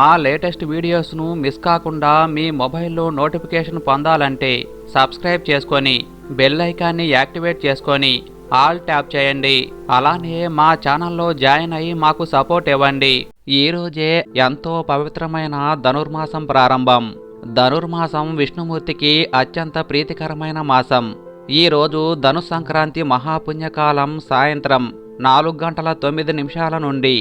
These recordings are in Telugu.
మా లేటెస్ట్ వీడియోస్ను మిస్ కాకుండా మీ మొబైల్లో నోటిఫికేషన్ పొందాలంటే సబ్స్క్రైబ్ చేసుకొని బెల్ ఐకాన్ని యాక్టివేట్ చేసుకొని ఆల్ ట్యాప్ చేయండి. అలానే మా ఛానల్లో జాయిన్ అయ్యి మాకు సపోర్ట్ ఇవ్వండి. ఈ రోజే ఎంతో పవిత్రమైన ధనుర్మాసం ప్రారంభం. ధనుర్మాసం విష్ణుమూర్తికి అత్యంత ప్రీతికరమైన మాసం. ఈరోజు ధను సంక్రాంతి మహాపుణ్యకాలం సాయంత్రం నాలుగు గంటల తొమ్మిది నిమిషాల నుండి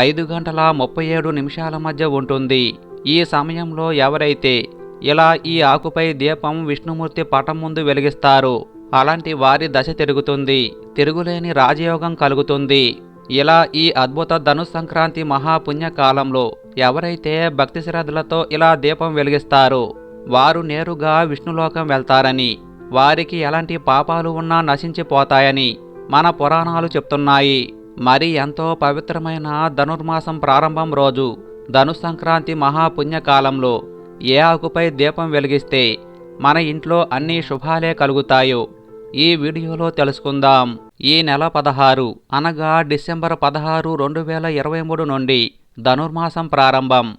ఐదు గంటల ముప్పై ఏడు నిమిషాల మధ్య ఉంటుంది. ఈ సమయంలో ఎవరైతే ఇలా ఈ ఆకుపై దీపం విష్ణుమూర్తి పటం ముందు వెలిగిస్తారు అలాంటి వారి దశ తిరుగుతుంది. తిరుగులేని రాజయోగం కలుగుతుంది. ఇలా ఈ అద్భుత ధను సంక్రాంతి మహాపుణ్యకాలంలో ఎవరైతే భక్తి శ్రద్ధలతో ఇలా దీపం వెలిగిస్తారు వారు నేరుగా విష్ణులోకం వెళ్తారని వారికి ఎలాంటి పాపాలు ఉన్నా నశించిపోతాయని మన పురాణాలు చెప్తున్నాయి. మరి ఎంతో పవిత్రమైన ధనుర్మాసం ప్రారంభం రోజు ధను సంక్రాంతి మహాపుణ్యకాలంలో ఏ ఆకుపై దీపం వెలిగిస్తే మన ఇంట్లో అన్ని శుభాలే కలుగుతాయో ఈ వీడియోలో తెలుసుకుందాం. ఈ నెల పదహారు అనగా డిసెంబర్ పదహారు రెండు వేల ఇరవై మూడు నుండి ధనుర్మాసం ప్రారంభం.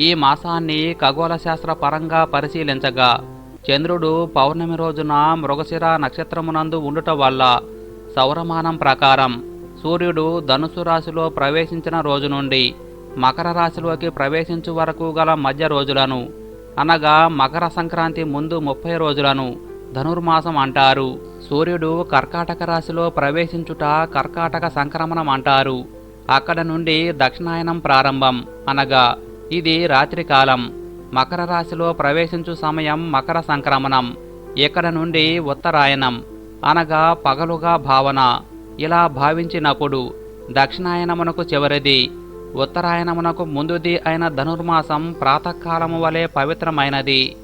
ఈ మాసాన్ని ఖగోళ శాస్త్ర పరంగా పరిశీలించగా చంద్రుడు పౌర్ణమి రోజున మృగశిర నక్షత్రమునందు ఉండుట వల్ల సౌరమానం ప్రకారం సూర్యుడు ధనుసు రాశిలో ప్రవేశించిన రోజు నుండి మకర రాశిలోకి ప్రవేశించు వరకు గల మధ్య రోజులను అనగా మకర సంక్రాంతి ముందు ముప్పై రోజులను ధనుర్మాసం అంటారు. సూర్యుడు కర్కాటక రాశిలో ప్రవేశించుట కర్కాటక సంక్రమణం అంటారు. అక్కడ నుండి దక్షిణాయనం ప్రారంభం అనగా ఇది రాత్రికాలం మకర రాశిలో ప్రవేశించు సమయం మకర సంక్రమణం. ఇక్కడ నుండి ఉత్తరాయణం అనగా పగలుగా భావన. ఇలా భావించినప్పుడు దక్షిణాయనమునకు చివరిది ఉత్తరాయణమునకు ముందుది అయిన ధనుర్మాసం ప్రాతకాలము వలె పవిత్రమైనది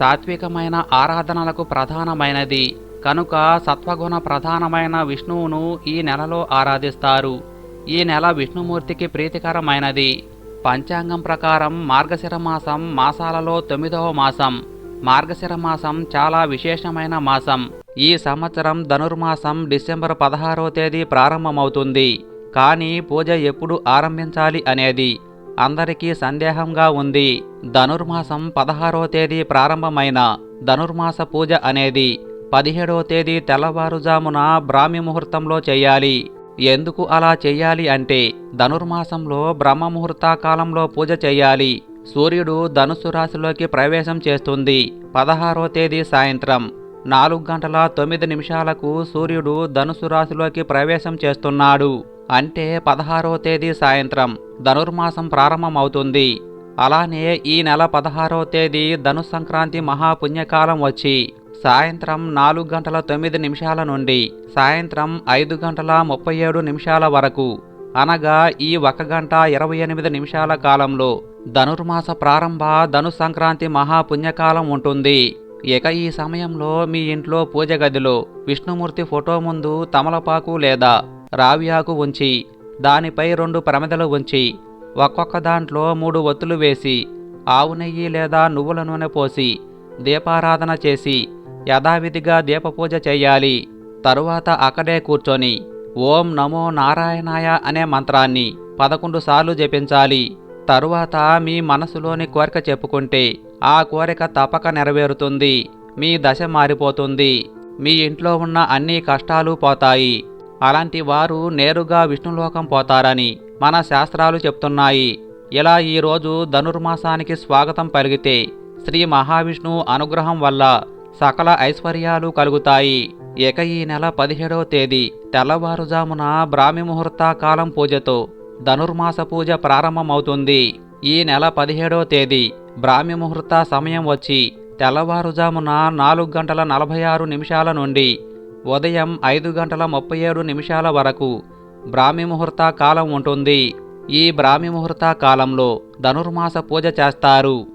సాత్వికమైన ఆరాధనలకు ప్రధానమైనది. కనుక సత్వగుణ ప్రధానమైన విష్ణువును ఈ నెలలో ఆరాధిస్తారు. ఈ నెల విష్ణుమూర్తికి ప్రీతికరమైనది. పంచాంగం ప్రకారం మార్గశిర మాసం మాసాలలో తొమ్మిదవ మాసం. మార్గశిర మాసం చాలా విశేషమైన మాసం. ఈ సంవత్సరం ధనుర్మాసం డిసెంబర్ పదహారవ తేదీ ప్రారంభమవుతుంది. కానీ పూజ ఎప్పుడు ఆరంభించాలి అనేది అందరికీ సందేహంగా ఉంది. ధనుర్మాసం పదహారవ తేదీ ప్రారంభమైన ధనుర్మాస పూజ అనేది పదిహేడవ తేదీ తెల్లవారుజామున బ్రాహ్మి ముహూర్తంలో చేయాలి. ఎందుకు అలా చెయ్యాలి అంటే ధనుర్మాసంలో బ్రహ్మ ముహూర్త కాలంలో పూజ చేయాలి. సూర్యుడు ధనుసు రాశిలోకి ప్రవేశం చేస్తుంది పదహారవ తేదీ సాయంత్రం. నాలుగు గంటల తొమ్మిది నిమిషాలకు సూర్యుడు ధనుసు రాశిలోకి ప్రవేశం చేస్తున్నాడు. అంటే పదహారవ తేదీ సాయంత్రం. ధనుర్మాసం ప్రారంభమవుతుంది. అలానే ఈ నెల పదహారవ తేదీ ధను సంక్రాంతి మహాపుణ్యకాలం వచ్చి సాయంత్రం నాలుగు గంటల తొమ్మిది నిమిషాల నుండి సాయంత్రం ఐదు గంటల ముప్పై ఏడు నిమిషాల వరకు. అనగా ఈ ఒక గంట ఇరవై ఎనిమిది నిమిషాల కాలంలో ధనుర్మాస ప్రారంభ ధను సంక్రాంతి మహాపుణ్యకాలం ఉంటుంది. ఇక ఈ సమయంలో మీ ఇంట్లో పూజ గదిలో విష్ణుమూర్తి ఫోటో ముందు తమలపాకు లేదా రావ్యాకు ఉంచి దానిపై రెండు ప్రమిదలు ఉంచి ఒక్కొక్క దాంట్లో మూడు ఒత్తులు వేసి ఆవు నెయ్యి లేదా నువ్వుల నూనె పోసి దీపారాధన చేసి యథావిధిగా దీపపూజ చేయాలి. తరువాత అక్కడే కూర్చొని ఓం నమో నారాయణాయ అనే మంత్రాన్ని పదకొండు సార్లు జపించాలి. తరువాత మీ మనసులోని కోరిక చెప్పుకుంటే ఆ కోరిక తప్పక నెరవేరుతుంది. మీ దశ మారిపోతుంది. మీ ఇంట్లో ఉన్న అన్ని కష్టాలు పోతాయి. అలాంటి వారు నేరుగా విష్ణులోకం పోతారని మన శాస్త్రాలు చెప్తున్నాయి. ఇలా ఈరోజు ధనుర్మాసానికి స్వాగతం పలిగితే శ్రీ మహావిష్ణువు అనుగ్రహం వల్ల సకల ఐశ్వర్యాలు కలుగుతాయి. ఇక ఈ నెల పదిహేడవ తేదీ తెల్లవారుజామున బ్రాహ్మి ముహూర్త కాలం పూజతో ధనుర్మాస పూజ ప్రారంభమవుతుంది. ఈ నెల పదిహేడవ తేదీ బ్రాహ్మి ముహూర్త సమయం వచ్చి తెల్లవారుజామున నాలుగు గంటల నలభై ఆరు నిమిషాల నుండి ఉదయం ఐదు గంటల ముప్పై ఏడు నిమిషాల వరకు బ్రాహ్మి ముహూర్త కాలం ఉంటుంది. ఈ బ్రాహ్మి ముహూర్త కాలంలో ధనుర్మాస పూజ చేస్తారు.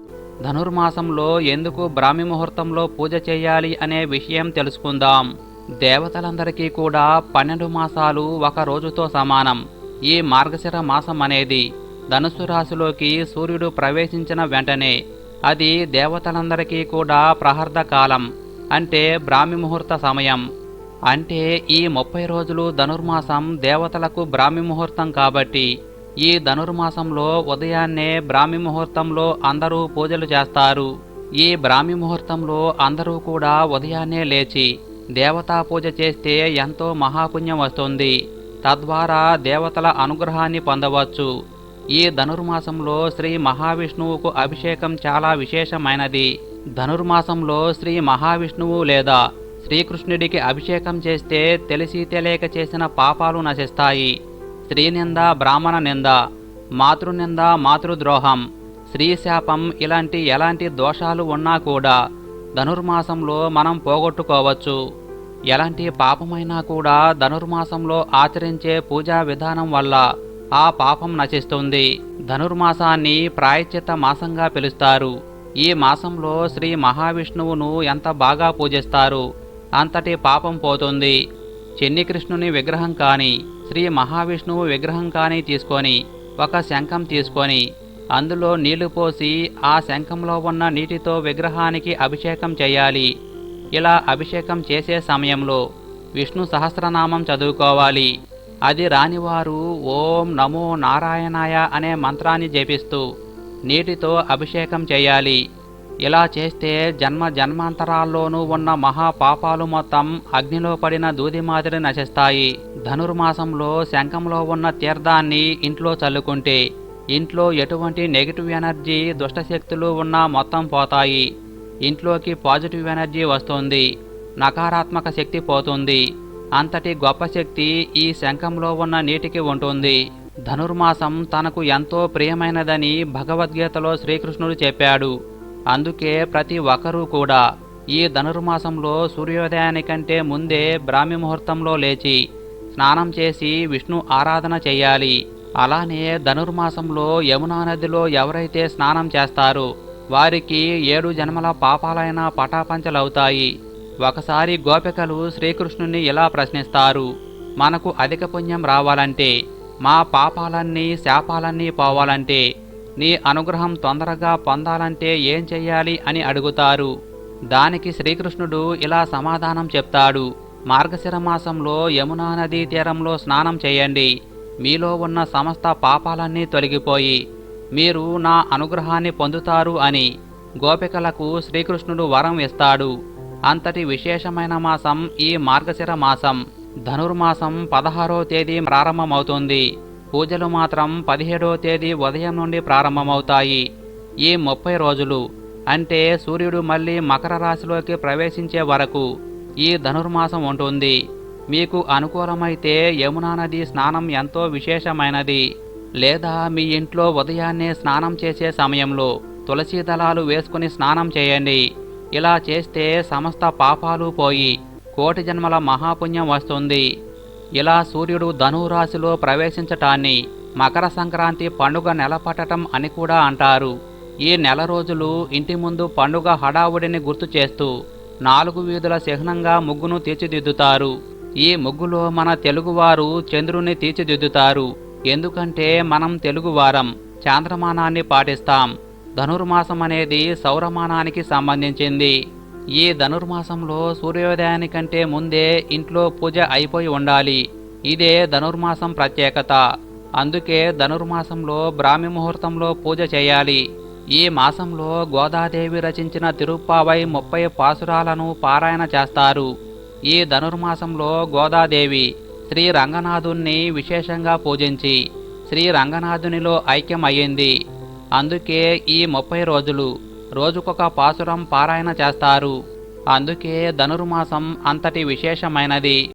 ధనుర్మాసంలో ఎందుకు బ్రాహ్మి ముహూర్తంలో పూజ చేయాలి అనే విషయం తెలుసుకుందాం. దేవతలందరికీ కూడా పన్నెండు మాసాలు ఒక రోజుతో సమానం. ఈ మార్గశిర మాసం అనేది ధనుసు రాశిలోకి సూర్యుడు ప్రవేశించిన వెంటనే అది దేవతలందరికీ కూడా ప్రహర్ద కాలం అంటే బ్రాహ్మి ముహూర్త సమయం. అంటే ఈ ముప్పై రోజులు ధనుర్మాసం దేవతలకు బ్రాహ్మి ముహూర్తం కాబట్టి ఈ ధనుర్మాసంలో ఉదయాన్నే బ్రాహ్మి ముహూర్తంలో అందరూ పూజలు చేస్తారు. ఈ బ్రాహ్మి ముహూర్తంలో అందరూ కూడా ఉదయాన్నే లేచి దేవతా పూజ చేస్తే ఎంతో మహాపుణ్యం వస్తుంది. తద్వారా దేవతల అనుగ్రహాన్ని పొందవచ్చు. ఈ ధనుర్మాసంలో శ్రీ మహావిష్ణువుకు అభిషేకం చాలా విశేషమైనది. ధనుర్మాసంలో శ్రీ మహావిష్ణువు లేదా శ్రీకృష్ణుడికి అభిషేకం చేస్తే తెలిసి తెలియక చేసిన పాపాలు నశిస్తాయి. స్త్రీనింద బ్రాహ్మణ నింద మాతృనింద మాతృద్రోహం స్త్రీశాపం ఇలాంటి ఎలాంటి దోషాలు ఉన్నా కూడా ధనుర్మాసంలో మనం పోగొట్టుకోవచ్చు. ఎలాంటి పాపమైనా కూడా ధనుర్మాసంలో ఆచరించే పూజా విధానం వల్ల ఆ పాపం నశిస్తుంది. ధనుర్మాసాన్ని ప్రాయచిత మాసంగా పిలుస్తారు. ఈ మాసంలో శ్రీ మహావిష్ణువును ఎంత బాగా పూజిస్తారు అంతటి పాపం పోతుంది. చెన్నికృష్ణుని విగ్రహం కానీ శ్రీ మహావిష్ణువు విగ్రహం కానీ తీసుకొని ఒక శంఖం తీసుకొని అందులో నీళ్ళు పోసి ఆ శంఖంలో ఉన్న నీటితో విగ్రహానికి అభిషేకం చేయాలి. ఇలా అభిషేకం చేసే సమయంలో విష్ణు సహస్రనామం చదువుకోవాలి. అది రానివారు ఓం నమో నారాయణాయ అనే మంత్రాన్ని జపిస్తూ నీటితో అభిషేకం చేయాలి. ఇలా చేస్తే జన్మ జన్మాంతరాల్లోనూ ఉన్న మహా పాపాలు మొత్తం అగ్నిలో పడిన దూది మాదిరి నశిస్తాయి. ధనుర్మాసంలో శంఖంలో ఉన్న తీర్థాన్ని ఇంట్లో చల్లుకుంటే ఇంట్లో ఎటువంటి నెగిటివ్ ఎనర్జీ దుష్టశక్తులు ఉన్నా మొత్తం పోతాయి. ఇంట్లోకి పాజిటివ్ ఎనర్జీ వస్తుంది. నకారాత్మక శక్తి పోతుంది. అంతటి గొప్ప శక్తి ఈ శంఖంలో ఉన్న నీటికి ఉంటుంది. ధనుర్మాసం తనకు ఎంతో ప్రియమైనదని భగవద్గీతలో శ్రీకృష్ణుడు చెప్పాడు. అందుకే ప్రతి ఒక్కరూ కూడా ఈ ధనుర్మాసంలో సూర్యోదయానికంటే ముందే బ్రాహ్మి ముహూర్తంలో లేచి స్నానం చేసి విష్ణు ఆరాధన చేయాలి. అలానే ధనుర్మాసంలో యమునా నదిలో ఎవరైతే స్నానం చేస్తారో వారికి ఏడు జన్మల పాపాలైన పటాపంచలవుతాయి. ఒకసారి గోపికలు శ్రీకృష్ణుని ఇలా ప్రశ్నిస్తారు? మనకు అధిక పుణ్యం రావాలంటే మా పాపాలన్నీ శాపాలన్నీ పోవాలంటే నీ అనుగ్రహం తొందరగా పొందాలంటే ఏం చెయ్యాలి అని అడుగుతారు. దానికి శ్రీకృష్ణుడు ఇలా సమాధానం చెప్తాడు. మార్గశిర మాసంలో యమునా నదీ తీరంలో స్నానం చేయండి. మీలో ఉన్న సమస్త పాపాలన్నీ తొలగిపోయి మీరు నా అనుగ్రహాన్ని పొందుతారు అని గోపికలకు శ్రీకృష్ణుడు వరం ఇస్తాడు. అంతటి విశేషమైన మాసం ఈ మార్గశిర మాసం. ధనుర్మాసం పదహారో తేదీ ప్రారంభమవుతుంది. పూజలు మాత్రం పదిహేడో తేదీ ఉదయం నుండి ప్రారంభమవుతాయి. ఈ ముప్పై రోజులు. అంటే సూర్యుడు మళ్ళీ మకర రాశిలోకి ప్రవేశించే వరకు ఈ ధనుర్మాసం ఉంటుంది. మీకు అనుకూలమైతే యమునా నది స్నానం ఎంతో విశేషమైనది. లేదా మీ ఇంట్లో ఉదయాన్నే స్నానం చేసే సమయంలో తులసి దళాలు వేసుకుని స్నానం చేయండి. ఇలా చేస్తే సమస్త పాపాలు పోయి కోటి జన్మల మహాపుణ్యం వస్తుంది. ఇలా సూర్యుడు ధనురాశిలో ప్రవేశించటాన్ని మకర సంక్రాంతి పండుగ నెలపట్టడం అని కూడా అంటారు. ఈ నెల రోజులు ఇంటి ముందు పండుగ హడావుడిని గుర్తు చేస్తూ నాలుగు వీధుల చిహ్నంగా ముగ్గును తీర్చిదిద్దుతారు. ఈ ముగ్గులో మన తెలుగువారు చంద్రుని తీర్చిదిద్దుతారు. ఎందుకంటే మనం తెలుగువారం చాంద్రమానాన్ని పాటిస్తాం. ధనుర్మాసం అనేది సౌరమానానికి సంబంధించింది. ఈ ధనుర్మాసంలో సూర్యోదయానికంటే ముందే ఇంట్లో పూజ అయిపోయి ఉండాలి. ఇదే ధనుర్మాసం ప్రత్యేకత. అందుకే ధనుర్మాసంలో బ్రాహ్మి ముహూర్తంలో పూజ చేయాలి. ఈ మాసంలో గోదాదేవి రచించిన తిరుప్పావై ముప్పై పాసురాలను పారాయణ చేస్తారు. ఈ ధనుర్మాసంలో గోదాదేవి శ్రీ రంగనాథుణ్ణి విశేషంగా పూజించి శ్రీ రంగనాథునిలో ఐక్యమయ్యింది. అందుకే ఈ ముప్పై రోజులు రోజుకొక పాసురం పారాయణ చేస్తారు. అందుకే ధనుర్మాసం అంతటి విశేషమైనది.